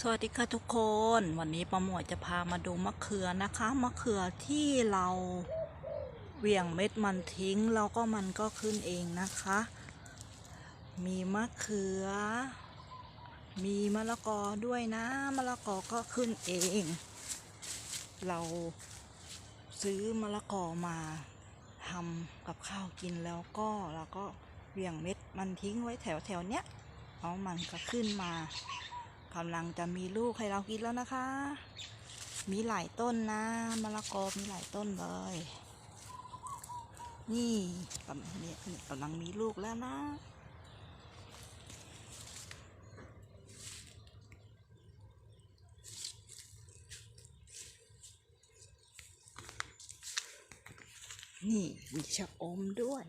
สวัสดีค่ะทุกคนวันนี้ประมวดจะพามาดูมะเขือนะคะมะเขือที่เราเหวี่ยงเม็ดมันทิ้ง แล้วก็มันก็ขึ้นเองนะคะ มีมะเขือ มีมะละกอด้วยนะมะละกอก็ขึ้นเอง เราซื้อมะละกอมาทำกับข้าวกินแล้วก็เราก็เหวี่ยงเม็ดมันทิ้งไว้แถวแถวเนี้ยแล้วมันก็ขึ้นมา กำลังจะมีลูกให้เรากินแล้วนะคะ มีหลายต้นนะมะละกอมีหลายต้นเลย นี่กำเนี่ยเนี่ยกำลังมีลูกแล้วนะนี่มีชะอมด้วย